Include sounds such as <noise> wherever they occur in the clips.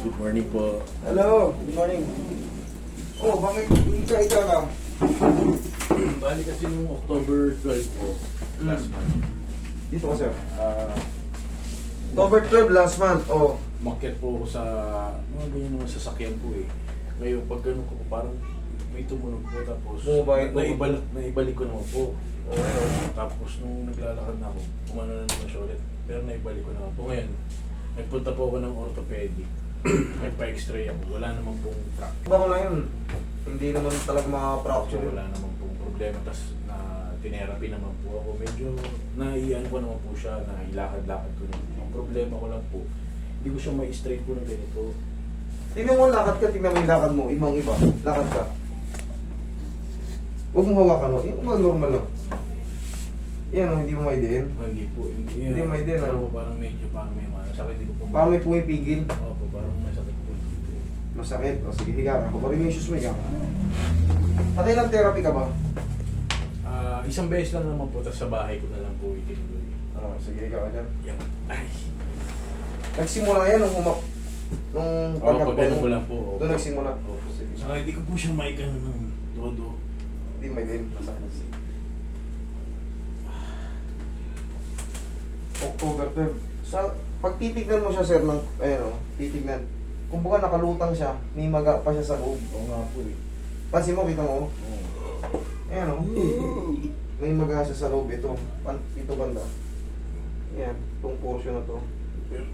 Good morning po. Hello, good morning. Oh, bakit ika ika ka? Bali kasi nung October 12 po, last Mm. month, Dito ko sir. ah, October 12 last month. Oh, umakyat po ako sa mga ganyan naman sasakyan po eh. Ngayon, pag ganun ko po, parang may tumunog po tapos Bumabalik po. naibalik, naibalik ko naman po. oh. Tapos nung naglalakad na ako, umano na naman siya ulit. Pero naibalik ko naman po. Ngayon, nagpunta po ako ng orthopedic. <clears throat> Nagpa-x-ray ako. Wala naman pong fracture. Bako lang yun. Hindi naman talaga mga-fracture yun. Wala naman pong problema. Tapos na tinerapy naman po ako. Medyo naiyan ko naman po siya. Nailakad-lakad ko naman. Ang problema ko lang po, hindi ko siya ma-straight po na ganito. Tingnan mo lakad ka, tingnan mo yung lakad mo, ibang iba. Lakad ka. Huwag mo hawakan mo. Yung normal lang. Yan oh, hindi mo maidiin. Oh, Hindi po. Hindi, Hindi may din, Pero ano? parang medyo parang may mga sakit. Hindi ko po. Paano may pumipigil? Opo, parang may sakit po. Masakit. O sige, higa ka. Kung rin yung issues mo, higa ka. Nakailang therapy ka ba? Ah, isang beses lang naman po. Tapos sa bahay ko na lang po itinuloy. Ah, sige, higa ka dyan. Yan. Ay. Nagsimula yan nung humak... Nung Oo, pag ganun ko lang po. opo. Doon nagsimula. Opo. Saka hindi ko po siya maikano ng todo. Hindi may din. Masakit. October 12. Sa, pag titignan mo siya, sir, ng, ayun o, titignan. Kung buka nakalutang siya, may maga pa siya sa loob. Oo nga po eh. Pansin mo, kita mo, Oo. ayan o. <laughs> May maga siya sa loob. Ito, pan, ito banda. Ayan, itong portion na to. Ayan.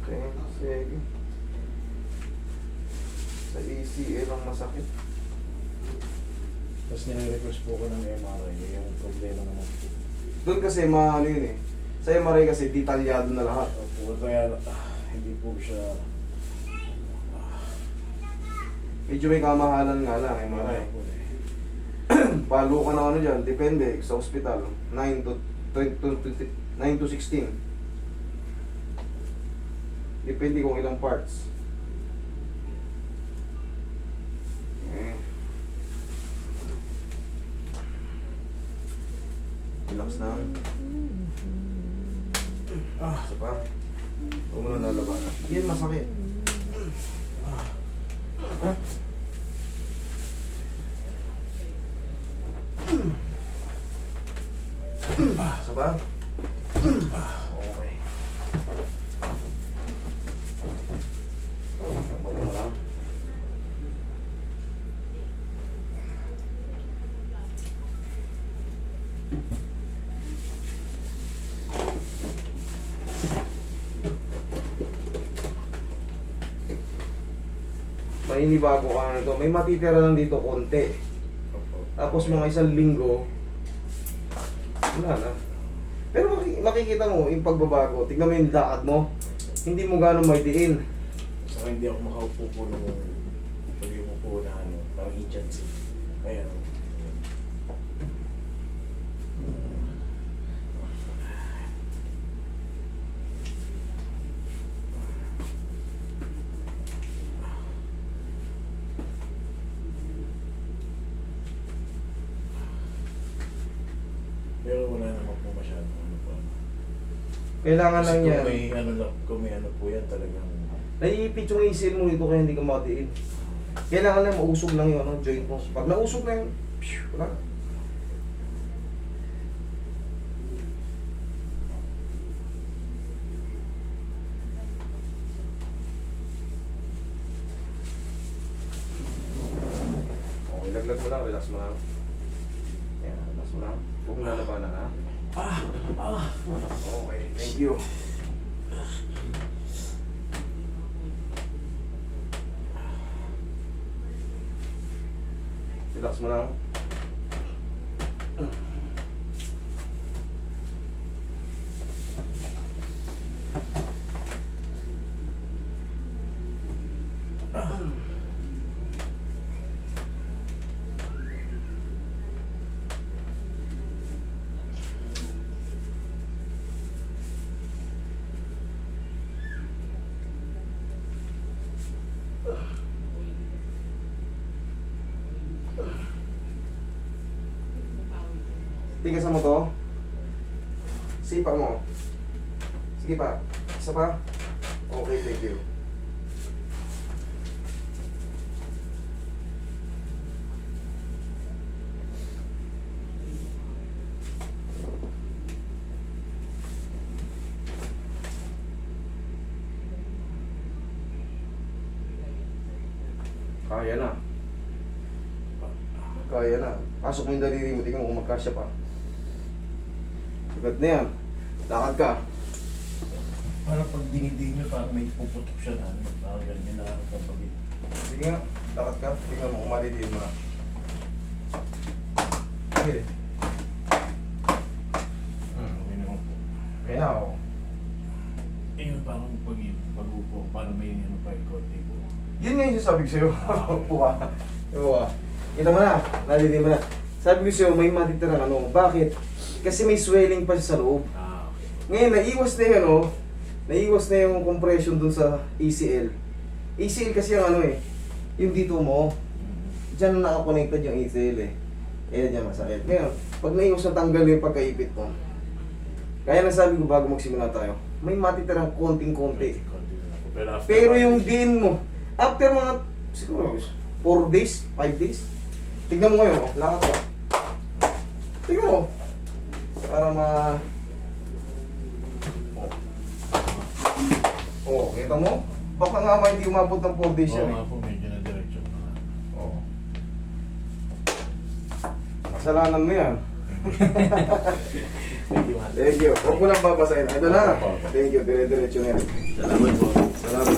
Okay, sige. Sa ACL ang masakit. Tapos nire-request po ko ng MRI, yung problema naman po. Doon kasi maano yun eh. Sa MRI kasi detalyado na lahat. Opo, kaya ah, hindi po siya... Medyo may kamahalan nga lang, MRI. po eh. Palo ka na ano dyan, depende sa ospital. 9 to 20, to 20 9 to 16. Depende kung ilang parts. Eh. Relax na. Ah, isa pa. Mo na lalabanan. Yan, masakit. Ah. Ah, isa pa. Ah, okay. Huwag mo lang. Maninibago ka na nito. May matitira lang dito konti. Tapos mga isang linggo, wala na. Pero maki- makikita mo yung pagbabago. Tignan mo yung lakad mo. Hindi mo gano'ng may diin. Saka hindi ako makaupo po nung pag yung upo na ano, parang agency. Ayan. Pero wala naman po masyadong ano po. Kailangan lang Kasi yan. Kung may ano lang, kung may ano po yan talagang Naiipit yung isil mo dito kaya hindi ka madiin. Kailangan lang mausog lang yung ano, joint mo. Pag nausog na yun, phew, wala. na. Okay, laglag mo lang, relax mo lang. Yan, relax mo lang. Huwag mo lalabanan ha. Ah! Ah! Okay, thank you. Relax mo. Tigasan mo to. Sipa mo. Sige. Pa. Isa pa. Okay, thank you. Kaya na. Kaya na. Pasok mo yung daliri mo. Tingnan mo kung magkasya pa. Sagat na yan. Lakad ka. Parang pag dinidin nyo, parang may puputok siya na. ano, Parang ganyan yung nakakapagin. Sige nga. Lakad ka. Tingnan mo kung malidiin mo na. Sige. Hmm. Okay naman po. Na ako. Eh yun, parang pag pag-upo, parang may ano pa yung konti po. Yun nga yung sasabi ko sa'yo. <laughs> Upo ka. Upo ka. Kita mo na. Nalidiin mo na. Sabi ko sa'yo, may matitirang ano. Bakit? Kasi may swelling pa siya sa loob. Ah, okay. Ngayon, naiwas na yun, oh. Naiwas na yung compression dun sa ACL. ACL kasi ang ano eh, yung dito mo, Mm. dyan na nakakonected yung ACL eh. Kaya dyan masakit. Ngayon, pag naiwas na tanggal yung pagkaipit mo, kaya nasabi ko bago magsimula tayo, may matitirang konting-konti. Pero, yung gain mo, after mga, siguro, 4 days, 5 days, tignan mo ngayon, oh, lakad ka. Tignan mo. Para ma... Oh. Oh, kita mo? Baka nga ma hindi umabot ng 4 days Oo yan nga eh. po, medyo na diretso na. Oo. Kasalanan mo yan. Thank you, man. Thank you. Huwag mo lang babasahin. Ito na. Thank you. Dire-diretso na yan. Salamat po. Salamat.